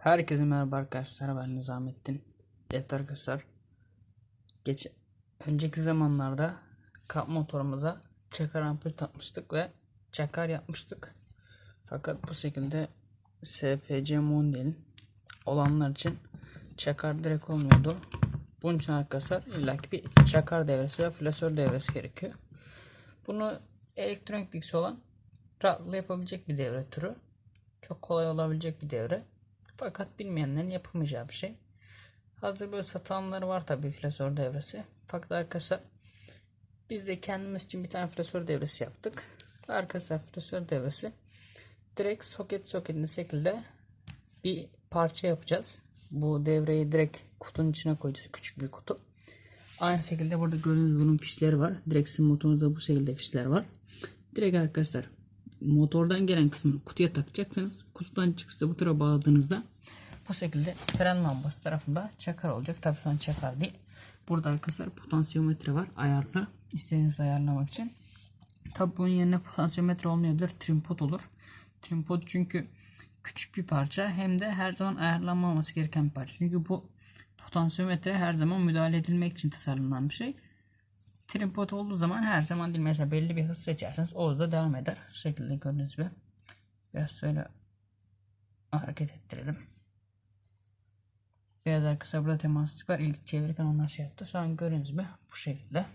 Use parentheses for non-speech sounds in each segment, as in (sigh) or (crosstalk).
Herkese merhaba arkadaşlar ben Nizamettin. Evet arkadaşlar geç önceki zamanlarda kap motorumuza çakar ampul takmıştık ve çakar yapmıştık. Fakat bu şekilde SFC modelin olanlar için çakar direkt olmuyordu. Bunun için arkadaşlar illaki bir çakar devresi ve flasör devresi gerekiyor. Bunu elektronik bilgisi olan rahatlıkla yapabilecek bir devre türü. Çok kolay olabilecek bir devre. Fakat bilmeyenlerin yapamayacağı bir şey. Hazır böyle satanları var tabi flasör devresi. Fakat arkadaşlar biz de kendimiz için bir tane flasör devresi yaptık. Arkadaşlar flasör devresi direkt soket soketli şekilde bir parça yapacağız. Bu devreyi direkt kutunun içine koyacağız. Küçük bir kutu. Aynı şekilde burada gördüğünüz bunun fişleri var. Direkt sizin motorunuzda bu şekilde fişler var. Direkt arkadaşlar motordan gelen kısmını kutuya takacaksınız. Kutudan çıkışta bu tura bağladığınızda bu şekilde fren lambası tarafında çakar olacak. Tabi şu an çakar değil. Burada arkadaşlar potansiyometre var ayarlı. İstediğiniz ayarlamak için. Tabi bunun yerine potansiyometre olmayabilir. Trimpot olur. Trimpot çünkü küçük bir parça hem de her zaman ayarlanmaması gereken bir parça. Çünkü bu potansiyometre her zaman müdahale edilmek için tasarlanan bir şey. Tripod olduğu zaman her zaman değil. Mesela belli bir hız seçerseniz o hızda devam eder. Şu şekilde gördüğünüz gibi. Biraz şöyle hareket ettirelim. Biraz daha kısa burada temaslık var. İlk çevirirken onlar şey yaptı. Şu an gördüğünüz gibi bu şekilde.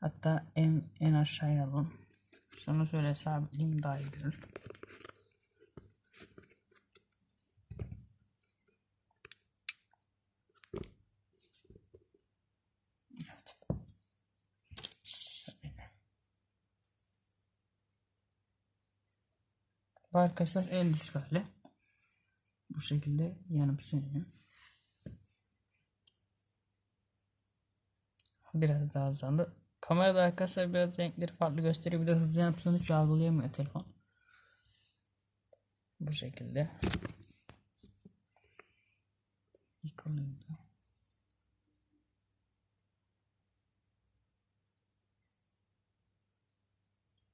Hatta en, en aşağıya alalım. Sonra şöyle sabitleyeyim daha iyi görür. Bu arkadaşlar en düşük hali. Bu şekilde yanıp sönüyor. Biraz daha hızlandı. Kamerada arkadaşlar biraz renkleri farklı gösteriyor. Bir de hızlı yanıp sonuç algılayamıyor telefon. Bu şekilde. Yıkılıyordu.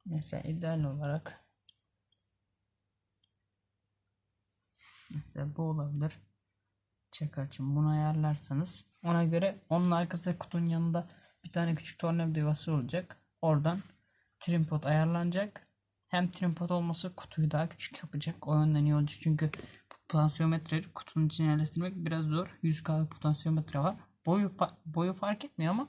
Mesela ideal olarak Mesela bu olabilir. Çek açın. Bunu ayarlarsanız ona göre onun arkasında kutunun yanında bir tane küçük tornavida yuvası olacak. Oradan trim pot ayarlanacak. Hem trim pot olması kutuyu daha küçük yapacak. O yönden iyi olacak. Çünkü potansiyometre kutunun içine yerleştirmek biraz zor. 100K'lık potansiyometre var. Boyu boyu fark etmiyor ama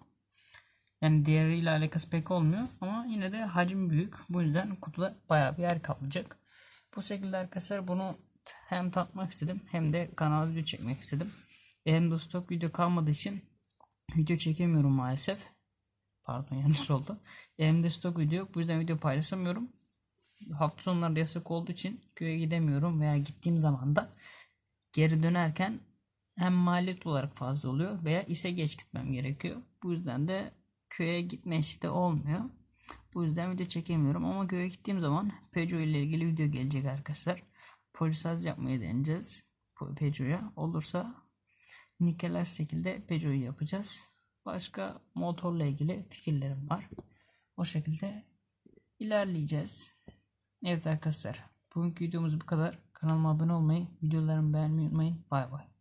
yani diğeriyle alakası pek olmuyor. Ama yine de hacim büyük. Bu yüzden kutuda bayağı bir yer kaplayacak. Bu şekilde arkadaşlar bunu hem tatmak istedim hem de kanala video çekmek istedim. Hem de stok video kalmadığı için video çekemiyorum maalesef. Pardon (laughs) yanlış oldu. Hem de stok video yok. Bu yüzden video paylaşamıyorum. Hafta sonları yasak olduğu için köye gidemiyorum veya gittiğim zaman da geri dönerken hem maliyet olarak fazla oluyor veya işe geç gitmem gerekiyor. Bu yüzden de köye gitme işi de olmuyor. Bu yüzden video çekemiyorum ama köye gittiğim zaman Peugeot ile ilgili video gelecek arkadaşlar polisaz yapmayı deneyeceğiz. Peugeot'a olursa nikeler şekilde Peugeot'u yapacağız. Başka motorla ilgili fikirlerim var. O şekilde ilerleyeceğiz. Evet arkadaşlar. Bugünkü videomuz bu kadar. Kanalıma abone olmayı, videolarımı beğenmeyi unutmayın. Bay bay.